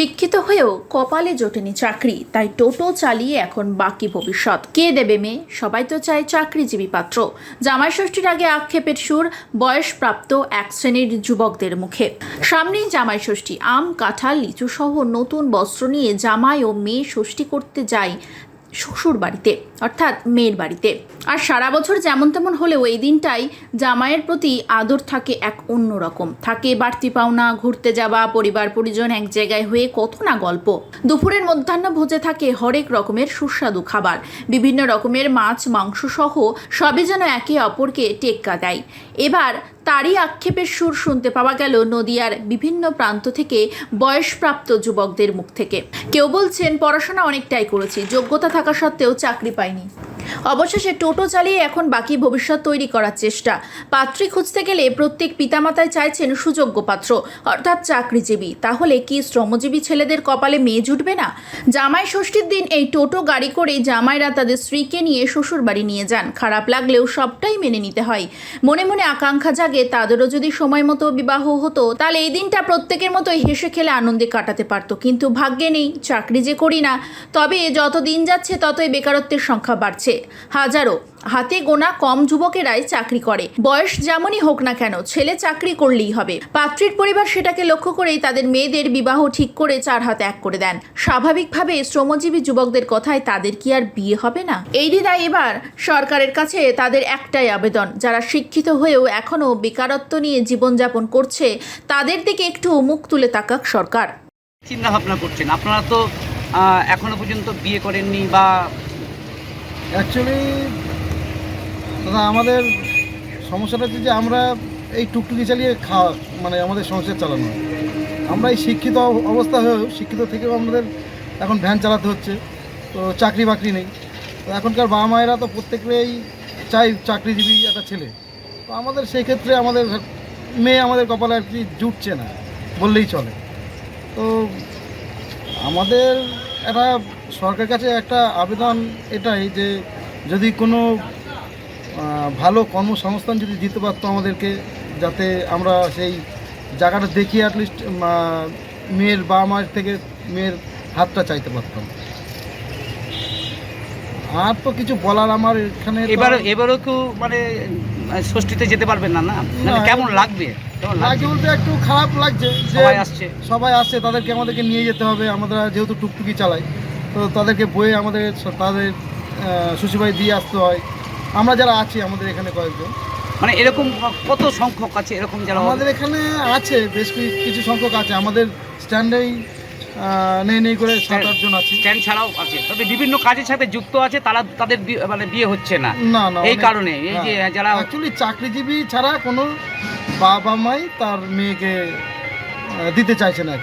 শিক্ষিত হয়েও কপালে জোটেনি চাকরি, তাই টোটো চালিয়ে এখন বাকি ভবিষ্যৎ। কে দেবে মেয়ে? সবাই তো চায় চাকরিজীবী পাত্র। জামাই ষষ্ঠীর আগে আক্ষেপের সুর বয়সপ্রাপ্ত এক শ্রেণির যুবকদের মুখে। সামনেই জামাই ষষ্ঠী, আম, কাঁঠাল লিচু সহ নতুন বস্ত্র নিয়ে জামাই ও মেয়ে ষষ্ঠী করতে যায় শ্বশুর বাড়িতে অর্থাৎ মেয়ের বাড়িতে। আর সারা বছর যেমন তেমন হলেও এই দিনটাই জামাইয়ের প্রতি আদর থাকে এক অন্য রকম। থাকে বাড়তি পাওনা, ঘুরতে যাওয়া, পরিবার, পরিজন এক জায়গায় হয়ে কত না গল্প। দুপুরের মধ্যাহ্ন ভোজে থাকে হরেক রকমের সুস্বাদু খাবার। বিভিন্ন রকমের মাছ মাংস সহ সবই যেন একে অপরকে টেক্কা দেয়। এবার তারই আক্ষেপের সুর শুনতে পাওয়া গেল নদিয়ার বিভিন্ন প্রান্ত থেকে বয়সপ্রাপ্ত যুবকদের মুখ থেকে। কেউ বলছেন পড়াশোনা অনেকটাই করেছি, যোগ্যতা থাকা সত্ত্বেও চাকরি পাইনি। অবশেষে টোটো চালিয়ে এখন বাকি ভবিষ্যৎ তৈরি করার চেষ্টা। পাত্রী খুঁজতে গেলে প্রত্যেক পিতামাতায় চাইছেন সুযোগ্য পাত্র, অর্থাৎ চাকরিজীবী। তাহলে কি শ্রমজীবী ছেলেদের কপালে মেয়ে জুটবে না? জামাই ষষ্ঠীর দিন এই টোটো গাড়ি করে জামাইরা তাদের স্ত্রীকে নিয়ে শ্বশুর বাড়ি নিয়ে যান। খারাপ লাগলেও সবটাই মেনে নিতে হয়। মনে মনে আকাঙ্ক্ষা জাগে, তাদেরও যদি সময় মতো বিবাহ হতো, তাহলে এই দিনটা প্রত্যেকের মতোই হেসে খেলে আনন্দে কাটাতে পারতো। কিন্তু ভাগ্যে নেই, চাকরি যে করি না। তবে যত দিন যাচ্ছে, ততই বেকারত্বের সংখ্যা বাড়ছে। হাজারো। হাতে গোনা কম যুবকেরাই চাকরি করে। বয়স যেমনই হোক না কেন, ছেলে চাকরি করলেই হবে। পাত্রীর পরিবার সেটাকে লক্ষ্য করেই তাদের মেয়েদের বিবাহ ঠিক করে চার হাত এক করে দেন। স্বাভাবিকভাবে শ্রমজীবী যুবকদের কথায় তাদের কি আর বিয়ে হবে না? এই দ্বিধায় এবার সরকারের কাছে তাদের একটাই আবেদন। যারা শিক্ষিত হয়েও এখনও বেকারত্ব নিয়ে জীবনযাপন করছে, তাদের দিকে একটু মুখ তুলে তাকাক সরকার। চিন্তা ভাবনা করছেন। আপনারা তো এখনও পর্যন্ত বিয়ে করেননি বা অ্যাকচুয়ালি দাদা, আমাদের সমস্যাটা হচ্ছে যে আমরা এই টুকটুকি চালিয়ে খাওয়া মানে আমাদের সংসার চালানো আমরা এই শিক্ষিত অবস্থা হয়েও, শিক্ষিত থেকেও আমাদের এখন ভ্যান চালাতে হচ্ছে। তো চাকরি বাকরি নেই। তো এখনকার বাবা মায়েরা তো প্রত্যেকেই চাই চাকরিজীবী একটা ছেলে। তো আমাদের সেই ক্ষেত্রে আমাদের মেয়ে আমাদের কপালে আর কি জুটছে না, বললেই চলে। তো আমাদের একটা সরকারের কাছে একটা আবেদন এটাই যে যদি কোনো ভালো কর্মসংস্থান যদি দিতে পারতো আমাদেরকে, যাতে আমরা সেই জায়গাটা দেখি অ্যাটলিস্ট মেয়ের বাবা মায়ের থেকে মেয়ের হাতটা চাইতে পারতাম। আর তো কিছু বলার আমার এখানে এবার এবারও কেউ মানে ষষ্ঠীতে যেতে পারবেন না না? মানে কেমন লাগবে? কেমন লাগে বলতে একটু খারাপ লাগছে সবাই আসছে। সবাই আসছে তাদেরকে আমাদেরকে নিয়ে যেতে হবে আমরা যেহেতু টুকটুকি চালাই তো তাদেরকে বয়ে আমাদের তাদের শ্বশুরবাড়ি দিয়ে আসতে হয়। আমরা যারা আছি আমাদের এখানে কয়েকজন। মানে এরকম কত সংখ্যক আছে? এরকম যারা আমাদের এখানে আছে বেশ কিছু সংখ্যক আছে। আমাদের স্ট্যান্ডেই নেই নেই করে সাত আটজন আছে। স্ট্যান্ড ছাড়াও আছে। তবে বিভিন্ন কাজের সাথে যুক্ত আছে তারা তাদের মানে বিয়ে হচ্ছে না। না না এই কারণে, এই যে যারা- অ্যাকচুয়ালি চাকরিজীবী ছাড়া কোনো বাবা মাই তার মেয়েকে দিতে চাইছে না।